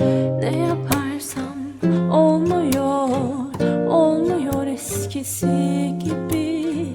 Ne yaparsam olmuyor Olmuyor eskisi gibi.